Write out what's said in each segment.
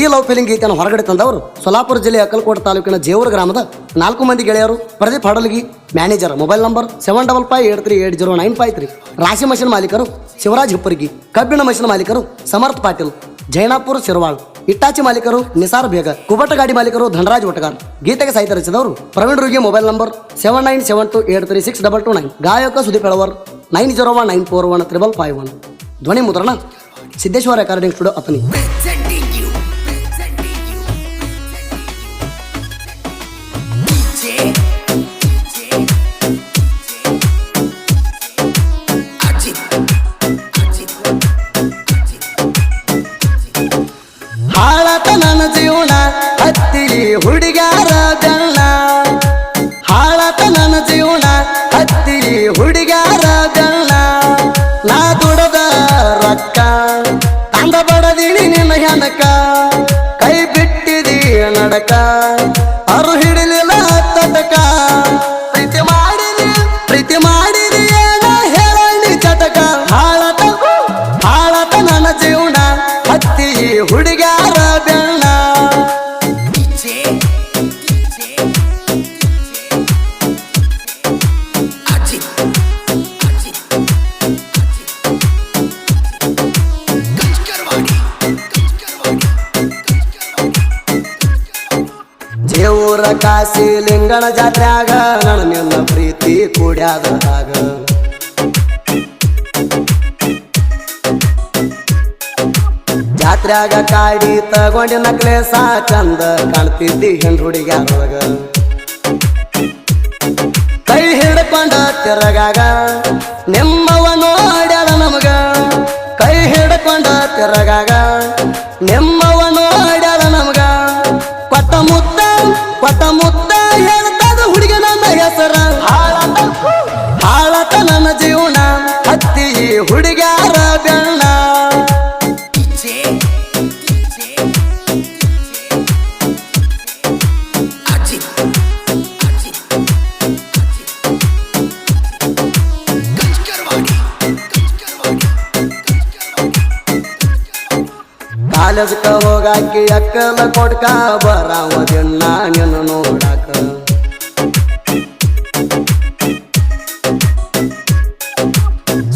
ಈ love feeling ಗೀತೆಯನ್ನು ಹೊರಗಡೆ ತಂದವರು ಸೊಲಾಪುರ ಜಿಲ್ಲೆಯ ಅಕ್ಕಲಕೋಟೆ ತಾಲೂಕಿನ ಜೇವರ ಗ್ರಾಮದ ನಾಲ್ಕು ಮಂದಿ ಗೆಳೆಯರು Pradeep Hadalagi, manager, mobile number seven double five eight three eight zero nine five three. ರಾಶಿ ಮಷಿನ್ ಮಾಲೀಕರು ಶಿವರಾಜ್ ಹಿಪ್ಪರ್ಗಿ, ಕಬ್ಬಿಣ ಮಷಿನ್ ಮಾಲೀಕರು ಸಮರ್ಥ್ ಪಾಟೀಲ್, ಜೈನಾಪುರ ಶಿರ್ವಾಳ್, ಇಟ್ಟಾಚಿ ಮಾಲೀಕರು ನಿಸಾರ್ ಬೇಗ ಕುಬಟ ಗಾಡಿ ಮಾಲೀಕರು ಧನರಾಜ್ ಒಟಗಾರ್. ಗೀತೆಗೆ ಸಾಹಿತ್ಯ ರಚಿಸಿದವರು Praveen Rugi, mobile number seven nine seven two eight three six double two nine. ಗಾಯಕ Sudeep Helavar nine zero one nine four one triple five one. ಧ್ವನಿ ಮುದ್ರಣ Siddeshwara recording studio Athani presenting you, presenting you, DJ, DJ, Ajit, Ajit, ಹಾಳತ ನನ್ನ ಜೀವನ ಹತ್ತಿ ಹುಡುಗ್ಯಾರ ನಿನ್ನ ಹೆಣಕ ಕೈ ಬಿಟ್ಟಿದೀಯ ನಡಕ? ಅರು ದೇವರ ಕಾಸಿ ಲಿಂಗಣ ಜಾತ್ರ್ಯಾಗ ನನ್ನ ನಿನ್ನ ಪ್ರೀತಿ ಕೂಡ್ಯಾದಾಗ ಜಾತ್ರ್ಯಾಗ ಕಾಡಿ ತಗೊಂಡಿನ ಸಾ ಚಂದ ಕಾಣ್ತಿದ್ದಿ ಹೆಣ್ ಹುಡುಗ್ಯಾರೊಳಗ. ಕೈ ಹಿಡ್ಕೊಂಡ ತಿರಗಾಗ, ನಿಮ್ಮವ ನೋಡ್ಯಾದ ನಮಗ. ಕೈ ಹಿಡ್ಕೊಂಡ ತಿರಗಾಗ, ನಿಮ್ಮವ ಕೊಟ್ಟ ಮುತ್ತ ಹೇಳ್ತದ ಹುಡುಗ ನನ್ನ ಹೆಸರ ಹಾಳತ ಹಾಳತ ನನ್ನ ಜೀವನ. ಹತ್ತಿ ಹುಡುಗ್ಯಾರ ಬೆಣ್ಣ ಕಾಲೇಜ್ಕ ಹೋಗಾಕಿ ಅಕ್ಕಲ ಕೊಡ್ಕ ಬರಾವ ದಿನ ನಿನ್ನ ನೋಡಾಕ.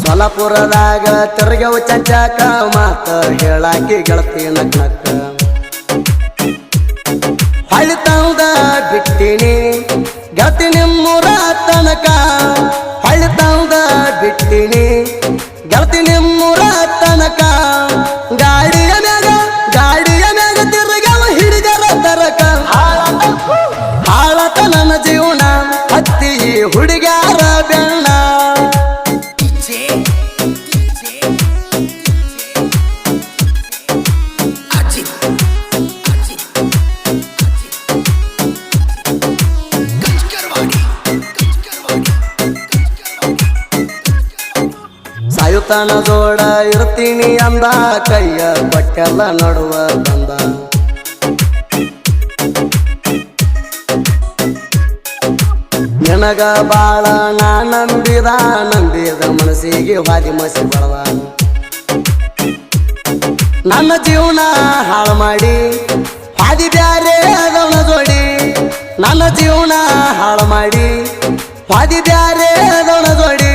ಸೊಲಪುರದಾಗ ತಿರ್ಗವ ಚಂಚಾಕ ಮಾತ ಹೇಳಾಕಿ ಗೆಳತಿ ನಕ್ ನಕ್ಕ ಹಳ್ಳಿ ತಂದ ಬಿಟ್ಟಿನಿ, ಗೆಳತಿ ನಿಮ್ಮೂರ ತನಕ. ಹಳ್ಳಿ ತಂದ ಬಿಟ್ಟಿನಿ, ಗೆಳತಿ ನಿಮ್ಮೂರ ತನಕ. ಸಾಯುತನ ಜೋಡ ಇರ್ತೀನಿ ಅಂದ. ಕೈಯ ಬಟ್ಟೆಲ್ಲ ನಡುವ ಬಂದ. ನನಗ ಬಾಳ ನಾ ನಂಬಿದ. ನಂಬಿದ ಮನಸ್ಸಿಗೆ ವಾದಿ ಮಸಿ ಬಳವ ನನ್ನ ಜೀವನ ಹಾಳು ಮಾಡಿ. ಹಾದಿ ಬ್ಯಾರೆ ಅದವನ ಜೋಡಿ. ನನ್ನ ಜೀವನ ಹಾಳು ಮಾಡಿ. ಹಾದಿ ಬ್ಯಾರೆ ಅದವನ ಜೋಡಿ.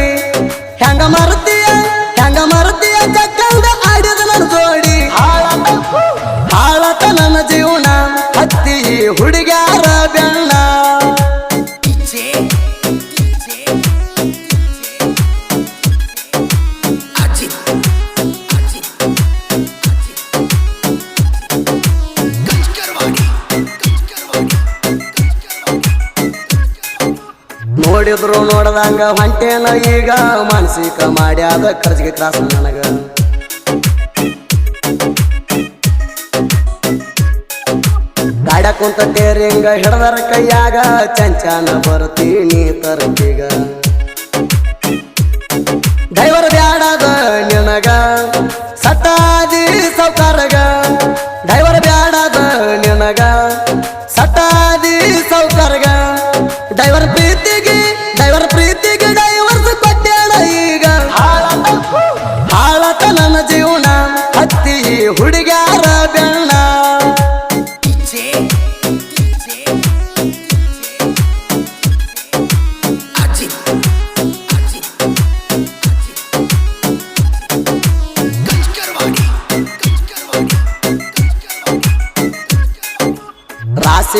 ಹೆಂಗ ಮರ್ತೀಯ ನೋಡಿದ್ರು ನೋಡದಂಗ ಹೊಂಟೇನ ಈಗ. ಮಾನಸಿಕ ಮಾಡ್ಯಾದ ಖರ್ಚಿಗೆ ತ್ರಾಸ ನನಗ. ಗಾಡ ಕುಂತ ಟೇರಿಂಗ ಹಿಡದರ ಕೈಯಾಗ, ಚಂಚಾನ ಬರ್ತೀನಿ ತರ್ತೀಗ.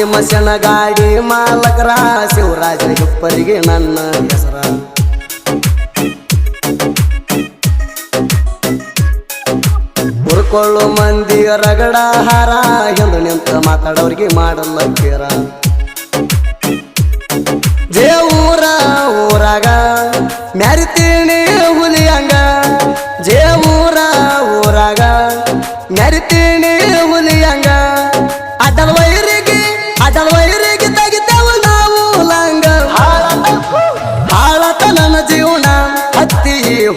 ಮಸಣ ಗಾಡಿ ಮಾಲಕರ ಶಿವರಾಜ ಗುಪ್ಪರಿಗೆ ನನ್ನ ಹೆಸರ. ಹುರ್ಕೊಳ್ಳೋ ಮಂದಿ ರಗಡ ಹಾರ, ಎಂದು ನಿಂತ ಮಾತಾಡೋರಿಗೆ ಮಾಡಲ್ಲ ಕೇರ. ಊರ, ಊರಾಗ ಮ್ಯಾರಿತೀನಿ.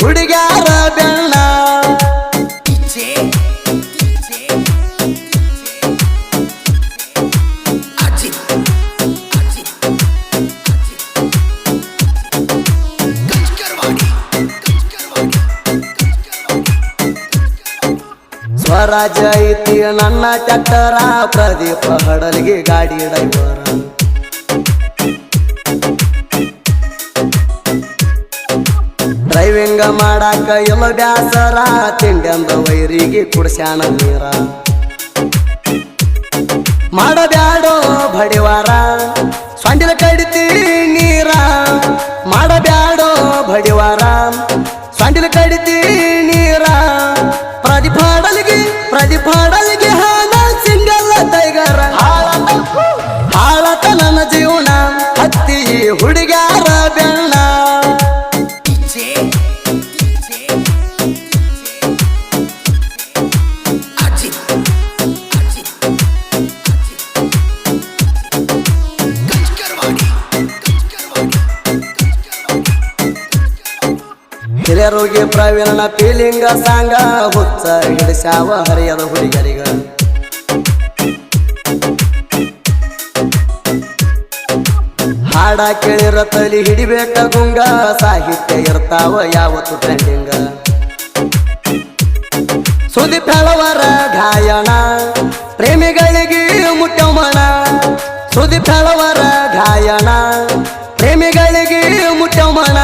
ಹುಡುಗ್ಯಾರ ಬೆಣ್ಣ ಸ್ವರಾಜ ಐತಿ ನನ್ನ ಚಟ್ಟರ ಪ್ರದೀಪ ಹಡಲಿಗೆ ಗಾಡಿ ಡ್ರೈವರ. ಡ್ರೈವಿಂಗ್ ಮಾಡಾಕ ಎಲ್ಲ ಬ್ಯಾಸರ. ತಿಂಡಂದ ವೈರಿಗೆ ಕುಡ್ಸ್ಯಾನ ನೀರ. ಮಾಡಬ್ಯಾಡೋ ಬಡಿವಾರ. ಸೊಂಡಿಲ ಕಡಿತಿ ನೀರ. ಮಾಡಬ್ಯಾಡೋ ಬಡಿವಾರ. ಸೊಂಡಿಲ ಕಡಿತಿ ನೀರ. ಪ್ರತಿಪಾಡಲಿಗೆ ಪ್ರತಿಪಾಡಲಿಗೆ ಹಾಲ ಸಿಂಗಲ್ಲ ತೈಗಾರ ಹಾಳತ ನನ್ನ ಜೀವನ. ಹತ್ತಿ ಹುಡುಗ್ಯಾರ ಬೆಣ್ಣ. ಹಿರಿಯರೋಗಿ ಪ್ರವೀಣ ಪೀಲಿಂಗ ಸಾಂಗ ಹುಚ್ಚ ಹಿಡಿಸಾವ ಹರಿಯದ ಹುಡುಗರಿಗ ಹಾಡ ಕೇಳಿರ ತಲಿ ಹಿಡಿಬೇಕ ಗುಂಗ, ಸಾಹಿತ್ಯ ಇರ್ತಾವ ಯಾವತ್ತು ಟ್ರೆಂಡಿಂಗ ಸುದೀಪ್ ಫೆಳವರ ಗಾಯಣ ಪ್ರೇಮಿಗಳಿಗೆ ಮುಟ್ಟಮಣ. ಸುದೀಪ್ ಫೆಳವರ ಗಾಯಣ ಪ್ರೇಮಿಗಳಿಗೆ ಮುಟ್ಟಮಣ.